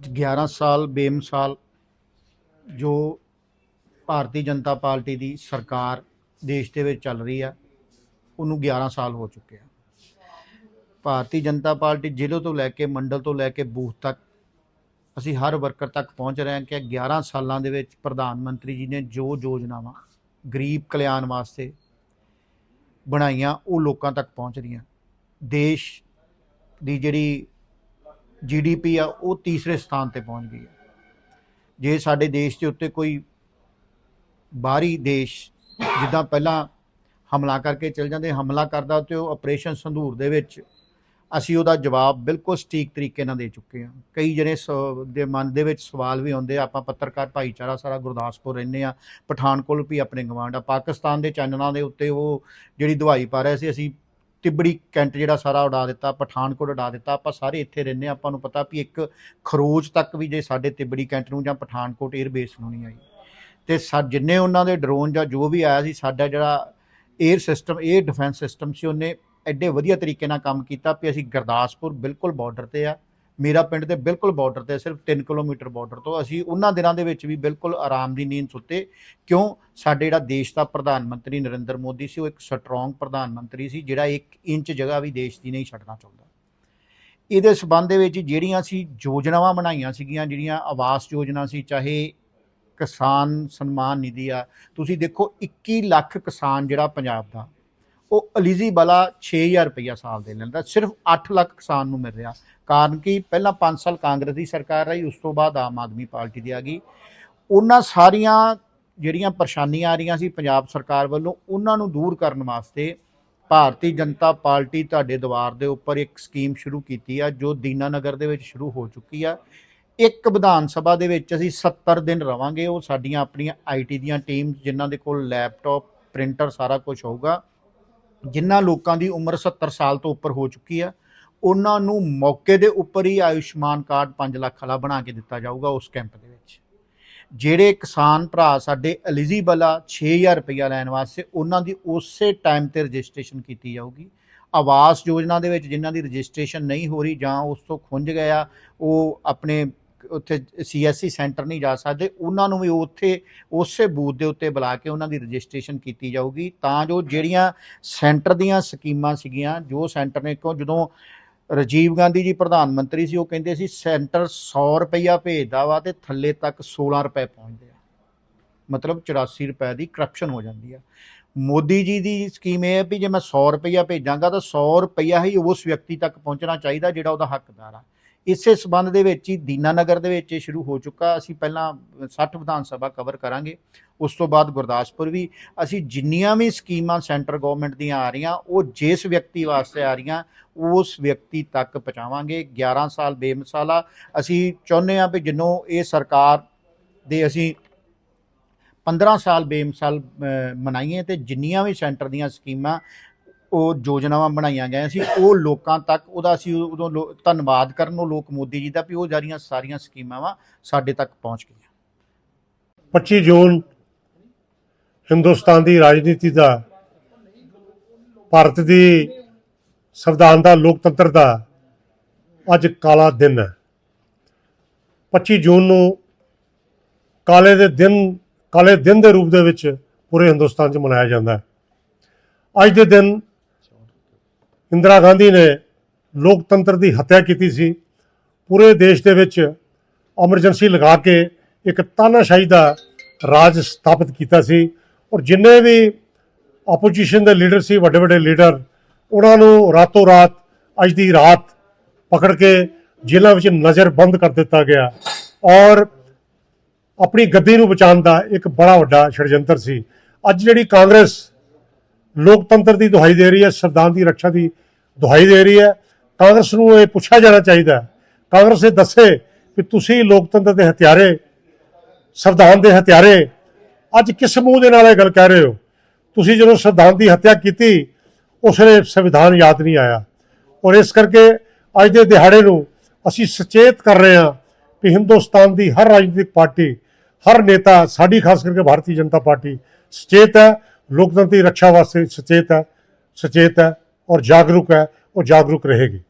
11 ਸਾਲ, ਬੇਮਿਸਾਲ ਜੋ ਭਾਰਤੀ ਜਨਤਾ ਪਾਰਟੀ ਦੀ ਸਰਕਾਰ ਦੇਸ਼ ਦੇ ਵਿੱਚ ਚੱਲ ਰਹੀ ਆ, ਉਹਨੂੰ 11 ਸਾਲ ਹੋ ਚੁੱਕੇ ਆ। ਭਾਰਤੀ ਜਨਤਾ ਪਾਰਟੀ ਜ਼ਿਲ੍ਹੇ ਤੋਂ ਲੈ ਕੇ ਮੰਡਲ ਤੋਂ ਲੈ ਕੇ ਬੂਥ ਤੱਕ ਅਸੀਂ ਹਰ ਵਰਕਰ ਤੱਕ ਪਹੁੰਚ ਰਹੇ ਹਾਂ ਕਿ 11 ਸਾਲਾਂ ਦੇ ਵਿੱਚ ਪ੍ਰਧਾਨ ਮੰਤਰੀ ਜੀ ਨੇ ਜੋ ਯੋਜਨਾਵਾਂ ਗਰੀਬ ਕਲਿਆਣ ਵਾਸਤੇ ਬਣਾਈਆਂ, ਉਹ ਲੋਕਾਂ ਤੱਕ ਪਹੁੰਚ ਰਹੀਆਂ। ਦੇਸ਼ ਦੀ ਜਿਹੜੀ ਜੀਡੀਪੀ ਆ, ਉਹ ਤੀਸਰੇ ਸਥਾਨ ਤੇ ਪਹੁੰਚ ਗਈ ਹੈ। ਜੇ ਸਾਡੇ ਦੇਸ਼ ਦੇ ਉੱਤੇ ਕੋਈ ਬਾਹਰੀ ਦੇਸ਼ ਜਿੱਦਾਂ ਪਹਿਲਾਂ ਹਮਲਾ ਕਰਕੇ ਚਲ ਜਾਂਦੇ, ਹਮਲਾ ਕਰਦਾ ਤੇ ਉਹ ਆਪਰੇਸ਼ਨ ਸੰਧੂਰ ਦੇ ਵਿੱਚ, ਅਸੀਂ ਉਹਦਾ ਜਵਾਬ ਬਿਲਕੁਲ ਸਟੀਕ ਤਰੀਕੇ ਨਾਲ ਦੇ ਚੁੱਕੇ ਹਾਂ। ਕਈ ਜਣੇ ਸ- ਦੇ ਮਨ ਦੇ ਵਿੱਚ ਸਵਾਲ ਵੀ ਆਉਂਦੇ ਆ, ਆਪਾਂ ਪੱਤਰਕਾਰ ਭਾਈਚਾਰਾ ਸਾਰਾ ਗੁਰਦਾਸਪੁਰ ਰਹਿੰਦੇ ਆ ਪਠਾਨਕੋਟ ਵੀ ਆਪਣੇ ਗਵਾਂਡ ਆ, ਪਾਕਿਸਤਾਨ ਦੇ ਚੈਨਲਾਂ ਦੇ ਉੱਤੇ ਉਹ ਜਿਹੜੀ ਦਵਾਈ ਪਾ ਰਹੇ ਸੀ, ਅਸੀਂ ਤਿਬੜੀ ਕੈਂਟ ਜਿਹੜਾ ਸਾਰਾ ਉਡਾ ਦਿੱਤਾ, ਪਠਾਨਕੋਟ ਉਡਾ ਦਿੱਤਾ, ਆਪਾਂ ਸਾਰੇ ਇੱਥੇ ਰਹਿੰਦੇ ਆਪਾਂ ਨੂੰ ਪਤਾ ਵੀ ਇੱਕ ਖਰੋਜ ਤੱਕ ਵੀ ਜੇ ਸਾਡੇ ਤਿਬੜੀ ਕੈਂਟ ਨੂੰ ਜਾਂ ਪਠਾਨਕੋਟ 에ਅਰ ਬੇਸ ਨੂੰ ਨਹੀਂ ਆਈ। ਤੇ ਜਿੰਨੇ ਉਹਨਾਂ ਦੇ ਡਰੋਨ ਜਾਂ ਜੋ ਵੀ ਆਇਆ ਸੀ, ਸਾਡਾ ਜਿਹੜਾ air system air defence system ਸੀ, ਉਹਨੇ ਐਡੇ ਵਧੀਆ ਤਰੀਕੇ ਨਾਲ ਕੰਮ ਕੀਤਾ ਵੀ ਅਸੀਂ ਗਰਦਾਸਪੁਰ ਬਿਲਕੁਲ ਬਾਰਡਰ ਤੇ ਆ। ਮੇਰਾ ਪਿੰਡ ਤੇ ਬਿਲਕੁਲ ਬਾਰਡਰ ਤੇ, ਸਿਰਫ 3 ਕਿਲੋਮੀਟਰ ਬਾਰਡਰ ਤੋਂ, ਅਸੀਂ ਉਹਨਾਂ ਦਿਨਾਂ ਦੇ ਵਿੱਚ ਵੀ ਬਿਲਕੁਲ ਆਰਾਮ ਦੀ ਨੀਂਦ ਸੁੱਤੇ। ਕਿਉਂ? ਸਾਡੇ ਜਿਹੜਾ ਦੇਸ਼ ਦਾ ਪ੍ਰਧਾਨ ਮੰਤਰੀ ਨਰਿੰਦਰ ਮੋਦੀ ਸੀ, ਉਹ ਇੱਕ ਸਟਰੋਂਗ ਪ੍ਰਧਾਨ ਮੰਤਰੀ ਸੀ, ਜਿਹੜਾ 1 ਇੰਚ ਜਗ੍ਹਾ ਵੀ ਦੇਸ਼ ਦੀ ਨਹੀਂ ਛੱਡਣਾ ਚਾਹੁੰਦਾ। ਇਹਦੇ ਸਬੰਧ ਦੇ ਵਿੱਚ ਜਿਹੜੀਆਂ ਅਸੀਂ ਯੋਜਨਾਵਾਂ ਬਣਾਈਆਂ ਸੀਗੀਆਂ, ਜਿਹੜੀਆਂ ਆਵਾਸ ਯੋਜਨਾ ਸੀ, ਚਾਹੇ ਕਿਸਾਨ ਸਨਮਾਨ ਨਿਧੀ ਆ, ਤੁਸੀਂ ਦੇਖੋ 21 ਲੱਖ ਕਿਸਾਨ ਜਿਹੜਾ ਪੰਜਾਬ ਦਾ ਉਹ ਐਲੀਜੀਬਲ ਆ 6000 ਰੁਪਇਆ ਸਾਲ ਦੇ ਲੈਂਦਾ। ਸਿਰਫ 8 ਲੱਖ ਕਿਸਾਨ ਨੂੰ ਮਿਲ ਰਿਹਾ। ਕਾਰਨ ਕਿ? ਪਹਿਲਾਂ 5 ਸਾਲ ਕਾਂਗਰਸ ਦੀ ਸਰਕਾਰ ਰਹੀ, ਉਸ ਤੋਂ ਬਾਅਦ ਆਮ ਆਦਮੀ ਪਾਰਟੀ ਦੀ ਆ ਗਈ। ਉਹਨਾਂ ਸਾਰੀਆਂ ਜਿਹੜੀਆਂ ਪਰੇਸ਼ਾਨੀਆਂ ਆ ਰਹੀਆਂ ਸੀ ਪੰਜਾਬ ਸਰਕਾਰ ਵੱਲੋਂ, ਉਹਨਾਂ ਨੂੰ ਦੂਰ ਕਰਨ ਵਾਸਤੇ ਭਾਰਤੀ ਜਨਤਾ ਪਾਰਟੀ ਤੁਹਾਡੇ ਦੁਆਰ ਦੇ ਉੱਪਰ ਇੱਕ ਸਕੀਮ ਸ਼ੁਰੂ ਕੀਤੀ ਆ, ਜੋ ਦੀਨਾਨਗਰ ਦੇ ਵਿੱਚ ਸ਼ੁਰੂ ਹੋ ਚੁੱਕੀ ਆ। ਇੱਕ ਵਿਧਾਨ ਸਭਾ ਦੇ ਵਿੱਚ ਅਸੀਂ 70 ਦਿਨ ਰਵਾਂਗੇ। ਉਹ ਸਾਡੀਆਂ ਆਪਣੀਆਂ ਆਈਟੀ ਦੀਆਂ ਟੀਮਸ, ਜਿਨ੍ਹਾਂ ਦੇ ਕੋਲ ਲੈਪਟਾਪ, ਪ੍ਰਿੰਟਰ ਸਾਰਾ ਕੁਝ ਹੋਊਗਾ। ਜਿਨ੍ਹਾਂ ਲੋਕਾਂ ਦੀ ਉਮਰ 70 ਸਾਲ ਤੋਂ ਉੱਪਰ ਹੋ ਚੁੱਕੀ ਆ ਉਹਨਾਂ ਨੂੰ ਮੌਕੇ ਦੇ ਉੱਪਰ ਹੀ ਆਯੁਸ਼ਮਾਨ ਕਾਰਡ 5 ਲੱਖ ਵਾਲਾ ਬਣਾ ਕੇ ਦਿੱਤਾ ਜਾਊਗਾ ਉਸ ਕੈਂਪ ਦੇ ਵਿੱਚ। ਜਿਹੜੇ ਕਿਸਾਨ ਭਰਾ ਸਾਡੇ ਐਲੀਜੀਬਲ ਆ 6000 ਰੁਪਇਆ ਲੈਣ ਵਾਸਤੇ ਉਹਨਾਂ ਦੀ ਉਸੇ ਟਾਈਮ ਤੇ ਰਜਿਸਟ੍ਰੇਸ਼ਨ ਕੀਤੀ ਜਾਊਗੀ। ਆਵਾਸ ਯੋਜਨਾ ਦੇ ਵਿੱਚ ਜਿਨ੍ਹਾਂ ਦੀ ਰਜਿਸਟ੍ਰੇਸ਼ਨ ਨਹੀਂ ਹੋ ਰਹੀ ਜਾਂ ਉਸ ਤੋਂ ਖੁੰਝ ਗਿਆ ਉਹ ਆਪਣੇ ਉੱਥੇ ਸੀਐਸਸੀ ਸੈਂਟਰ ਨਹੀਂ ਜਾ ਸਕਦੇ, ਉਹਨਾਂ ਨੂੰ ਵੀ ਉੱਥੇ, ਉਸੇ ਬੂਥ ਦੇ ਉੱਤੇ ਬੁਲਾ ਕੇ ਉਹਨਾਂ ਦੀ ਰਜਿਸਟ੍ਰੇਸ਼ਨ ਕੀਤੀ ਜਾਊਗੀ। ਤਾਂ ਜੋ ਜਿਹੜੀਆਂ ਸੈਂਟਰ ਦੀਆਂ ਸਕੀਮਾਂ ਸੀਗੀਆਂ, ਜੋ ਸੈਂਟਰ ਨੇ, ਕਿਉਂ ਜਦੋਂ ਰਾਜੀਵ ਗਾਂਧੀ ਜੀ ਪ੍ਰਧਾਨ ਮੰਤਰੀ ਸੀ, ਉਹ ਕਹਿੰਦੇ ਸੀ, ਸੈਂਟਰ 100 ਰੁਪਈਆ ਭੇਜਦਾ ਵਾ ਤੇ ਥੱਲੇ ਤੱਕ 16 ਰੁਪਏ ਪਹੁੰਚਦੇ ਆ। ਮਤਲਬ 84 ਰੁਪਏ ਦੀ ਕਰਪਸ਼ਨ ਹੋ ਜਾਂਦੀ ਆ। ਮੋਦੀ ਜੀ ਦੀ ਸਕੀਮ ਇਹ ਹੈ ਵੀ ਜੇ ਮੈਂ 100 ਰੁਪਈਆ ਭੇਜਾਂਗਾ ਤਾਂ 100 ਰੁਪਈਆ ਹੀ ਉਸ ਵਿਅਕਤੀ ਤੱਕ ਪਹੁੰਚਣਾ ਚਾਹੀਦਾ ਜਿਹੜਾ ਉਹਦਾ ਹੱਕਦਾਰ ਆ। ਇਸੇ ਸਬੰਧ ਦੇ ਵਿੱਚ ਹੀ ਦੀਨਾਨਗਰ ਦੇ ਵਿੱਚ ਇਹ ਸ਼ੁਰੂ ਹੋ ਚੁੱਕਾ। ਅਸੀਂ ਪਹਿਲਾਂ 60 ਵਿਧਾਨ ਸਭਾ ਕਵਰ ਕਰਾਂਗੇ। ਉਸ ਤੋਂ ਬਾਅਦ ਗੁਰਦਾਸਪੁਰ ਵੀ। ਅਸੀਂ ਜਿੰਨੀਆਂ ਵੀ ਸਕੀਮਾਂ ਸੈਂਟਰ ਗਵਰਨਮੈਂਟ ਦੀਆਂ ਆ ਰਹੀਆਂ, ਉਹ ਜਿਸ ਵਿਅਕਤੀ ਵਾਸਤੇ ਆ ਰਹੀਆਂ, ਉਸ ਵਿਅਕਤੀ ਤੱਕ ਪਹੁੰਚਾਵਾਂਗੇ। 11 ਸਾਲ ਬੇਮਿਸਾਲਾ। ਅਸੀਂ ਚਾਹੁੰਦੇ ਹਾਂ ਵੀ ਜਿੰਨੋਂ ਇਹ ਸਰਕਾਰ ਦੇ ਅਸੀਂ 15 ਸਾਲ ਬੇਮਿਸਾਲ ਮਨਾਈਏ ਤੇ ਜਿੰਨੀਆਂ ਵੀ ਸੈਂਟਰ ਦੀਆਂ ਸਕੀਮਾਂ ਉਹ ਯੋਜਨਾਵਾਂ ਬਣਾਈਆਂ ਗਈਆਂ ਸੀ, ਉਹ ਲੋਕਾਂ ਤੱਕ ਉਹਦਾ ਅਸੀਂ ਉਦੋਂ ਲੋ- ਧੰਨਵਾਦ ਕਰਨ ਉਹ ਲੋਕ ਮੋਦੀ ਜੀ ਦਾ ਵੀ ਉਹ ਜਾਰੀਆਂ ਸਾਰੀਆਂ ਸਕੀਮਾਂ ਵਾ ਸਾਡੇ ਤੱਕ ਪਹੁੰਚ ਗਈਆਂ। 25 ਜੂਨ ਹਿੰਦੁਸਤਾਨ ਦੀ ਰਾਜਨੀਤੀ ਦਾ, ਭਾਰਤ ਦੀ ਸੰਵਿਧਾਨ ਦਾ, ਲੋਕਤੰਤਰ ਦਾ ਅੱਜ ਕਾਲਾ ਦਿਨ ਹੈ। 25 ਜੂਨ ਨੂੰ ਕਾਲੇ ਦੇ ਦਿਨ, ਕਾਲੇ ਦਿਨ ਦੇ ਰੂਪ ਦੇ ਵਿੱਚ ਪੂਰੇ ਹਿੰਦੁਸਤਾਨ 'ਚ ਮਨਾਇਆ ਜਾਂਦਾ ਹੈ। ਅੱਜ ਦੇ ਦਿਨ ਇੰਦਰਾ ਗਾਂਧੀ ਨੇ ਲੋਕਤੰਤਰ ਦੀ ਹੱਤਿਆ ਕੀਤੀ ਸੀ। ਪੂਰੇ ਦੇਸ਼ ਦੇ ਵਿੱਚ ਐਮਰਜੈਂਸੀ ਲਗਾ ਕੇ ਇੱਕ ਤਾਨਾਸ਼ਾਹੀ ਦਾ ਰਾਜ ਸਥਾਪਿਤ ਕੀਤਾ ਸੀ ਔਰ ਜਿੰਨੇ ਵੀ ਆਪੋਜੀਸ਼ਨ ਦੇ ਲੀਡਰ ਸੀ, ਵੱਡੇ ਵੱਡੇ ਲੀਡਰ ਉਹਨਾਂ ਨੂੰ ਰਾਤੋਂ ਰਾਤ, ਅੱਜ ਦੀ ਰਾਤ ਪਕੜ ਕੇ ਜੇਲ੍ਹਾਂ ਵਿੱਚ ਨਜ਼ਰਬੰਦ ਕਰ ਦਿੱਤਾ ਗਿਆ ਔਰ ਆਪਣੀ ਗੱਦੀ ਨੂੰ ਬਚਾਉਣ ਦਾ ਇੱਕ ਬੜਾ ਵੱਡਾ ਛੜਯੰਤਰ ਸੀ। ਅੱਜ ਜਿਹੜੀ ਕਾਂਗਰਸ ਲੋਕਤੰਤਰ ਦੀ ਦੁਹਾਈ ਦੇ ਰਹੀ ਹੈ ਸੰਵਿਧਾਨ ਦੀ ਰੱਖਿਆ ਦੀ ਦੁਹਾਈ ਦੇ ਰਹੀ ਹੈ। ਕਾਂਗਰਸ ਨੂੰ ਇਹ ਪੁੱਛਿਆ ਜਾਣਾ ਚਾਹੀਦਾ ਕਾਂਗਰਸ ਇਹ ਦੱਸੇ ਕਿ ਤੁਸੀਂ ਲੋਕਤੰਤਰ ਦੇ ਹਥਿਆਰੇ, ਸੰਵਿਧਾਨ ਦੇ ਹਥਿਆਰੇ ਅੱਜ ਕਿਸ ਮੂੰਹ ਦੇ ਨਾਲ ਇਹ ਗੱਲ ਕਹਿ ਰਹੇ ਹੋ? ਤੁਸੀਂ ਜਦੋਂ ਸੰਵਿਧਾਨ ਦੀ ਹੱਤਿਆ ਕੀਤੀ, ਉਸਨੇ ਸੰਵਿਧਾਨ ਯਾਦ ਨਹੀਂ ਆਇਆ। ਔਰ ਇਸ ਕਰਕੇ ਅੱਜ ਦੇ ਦਿਹਾੜੇ ਨੂੰ ਅਸੀਂ ਸੁਚੇਤ ਕਰ ਰਹੇ ਹਾਂ ਕਿ ਹਿੰਦੁਸਤਾਨ ਦੀ ਹਰ ਰਾਜਨੀਤਿਕ ਪਾਰਟੀ, ਹਰ ਨੇਤਾ, ਸਾਡੀ ਖਾਸ ਕਰਕੇ ਭਾਰਤੀ ਜਨਤਾ ਪਾਰਟੀ ਸੁਚੇਤ ਹੈ। ਲੋਕਤੰਤਰ ਦੀ ਰੱਖਿਆ ਵਾਸਤੇ ਸੁਚੇਤ ਹੈ ਸੁਚੇਤ ਹੈ। ਔਰ ਜਾਗਰੂਕ ਹੈ ਉਹ ਜਾਗਰੂਕ ਰਹੇਗੀ।